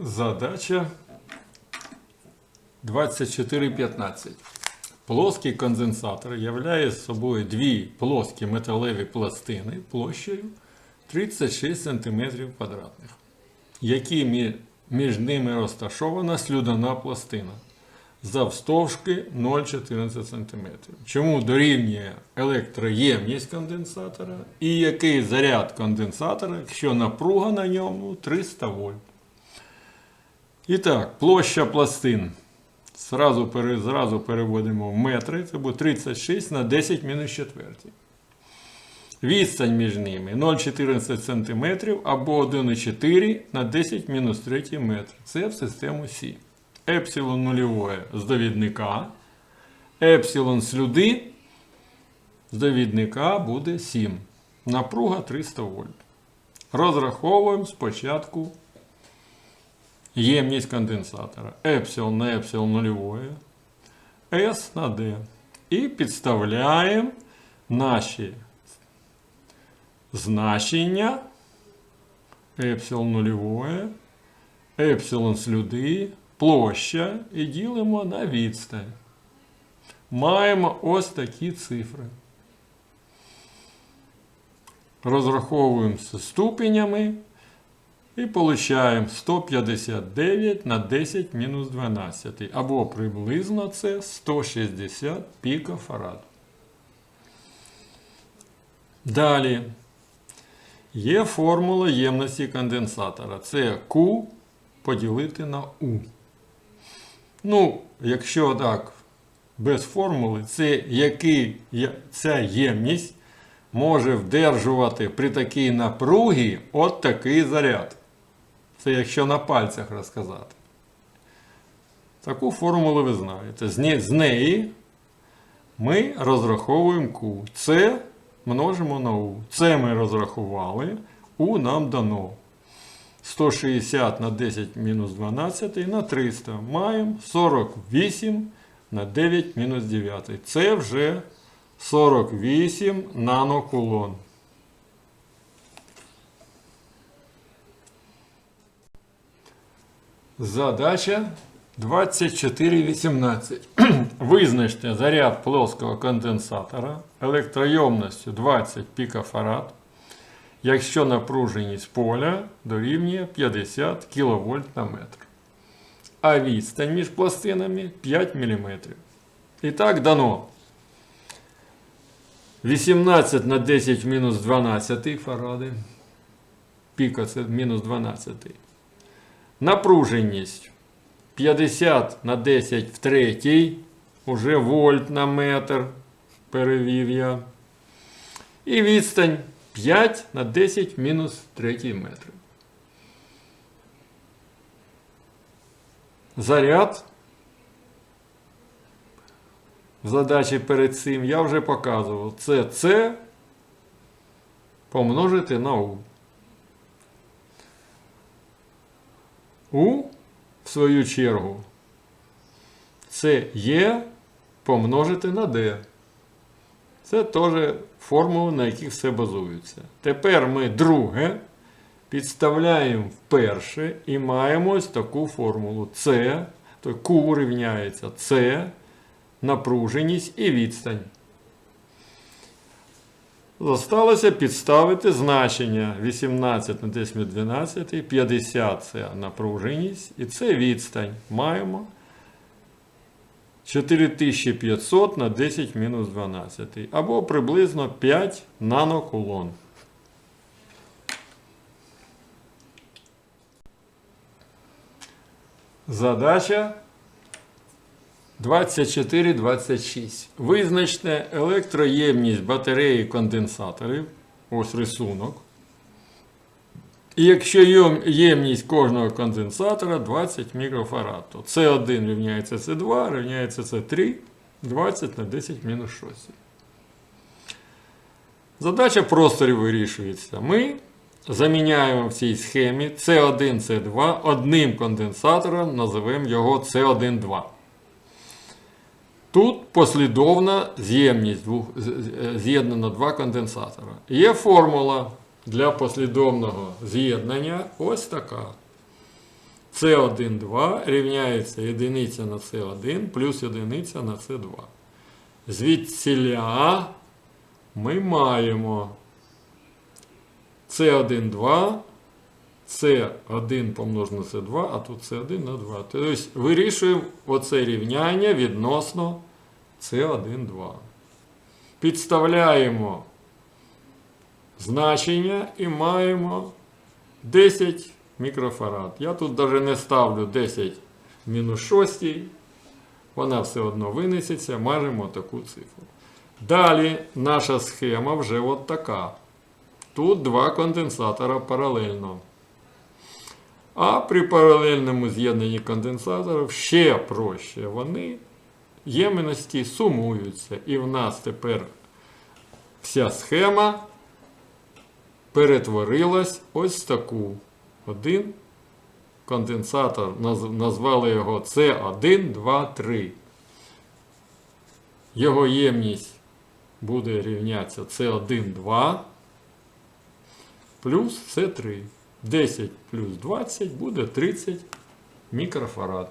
Задача 2415. Плоский конденсатор являє собою дві плоскі металеві пластини площею 36 см квадратних, які між ними розташована слюдяна пластина завстовшки 0,14 см. Чому дорівнює електроємність конденсатора і який заряд конденсатора, якщо напруга на ньому 300 вольт. І так, площа пластин. Зразу, зразу переводимо в метри. Це буде 36 на 10 мінус 4. Відстань між ними 0,14 см або 1,4 на 10 мінус 3 метр. Це в систему Сі. Епсилон нульове з довідника. Епсилон слюди з довідника буде 7. Напруга 300 вольт. Розраховуємо спочатку ємність конденсатора. Епсилон на епсилон нульове, S на D. І підставляємо наші значення епсилон нульове, епсилон слюди, площа і ділимо на відстань. Маємо ось такі цифри. Розраховуємо з ступенями і получаємо 159 на 10 мінус 12. Або приблизно це 160 пікофарад. Далі. Є формула ємності конденсатора. Це Q поділити на U. Ну, якщо так, без формули, це який ця ємність може вдержувати при такій напругі от такий заряд. Це якщо на пальцях розказати. Таку формулу ви знаєте. З не- з неї ми розраховуємо Q. Це множимо на U. Це ми розрахували. U нам дано. 160 на 10 мінус 12 на 300. Маємо 48 на 9 мінус 9. Це вже 48 нанокулон. Задача 2418. Визначте заряд плоского конденсатора електройомністю 20 пікофарад, якщо напруженість поля дорівнює 50 кВт на метр. А відстань між пластинами 5 мм. І так дано. 18 на 10 мінус 12 фаради. Піка це мінус 12. Напруженість 50 на 10 в третій, уже вольт на метр, перевів я. І відстань 5 на 10 мінус 3 метр. Заряд. Задачі перед цим я вже показував. Це С помножити на У. У, в свою чергу, це Є помножити на D. Це теж формули, на яких все базується. Тепер ми друге підставляємо в перше і маємо ось таку формулу. С, то Q рівняється С, напруженість і відстань. Зосталося підставити значення 18 на 10 мінус 12, 50 це напруженість і це відстань. Маємо 4500 на 10 мінус 12 або приблизно 5 нанокулон. Задача 24-26. Визначте електроємність батареї конденсаторів. Ось рисунок. І якщо ємність кожного конденсатора 20 мікрофарад, то С1 рівняється С2, рівняється С3, 20 на 10 мінус 6. Задача просторів вирішується. Ми заміняємо в цій схемі С1, С2 одним конденсатором, називаємо його С1,2. Тут послідовна з'ємність двох- з- з- з'єднано два конденсатора. Є формула для послідовного з'єднання ось така. С1, 2 рівняється одиниця на С1 плюс одиниця на С2. Звідсіля ми маємо С1, 2, С1 помножено на С2, а тут С1 на 2. Тобто вирішуємо оце рівняння відносно С1, 2. Підставляємо значення і маємо 10 мікрофарад. Я тут навіть не ставлю 10 мінус 6, вона все одно винесеться, маємо таку цифру. Далі наша схема вже от така. Тут два конденсатора паралельно. А при паралельному з'єднанні конденсаторів ще проще. Вони ємності сумуються. І в нас тепер вся схема перетворилась ось таку. Один конденсатор, назвали його С1, 2, 3. Його ємність буде рівнятися С1, 2 плюс С3. 10 плюс 20 буде 30 мікрофарад.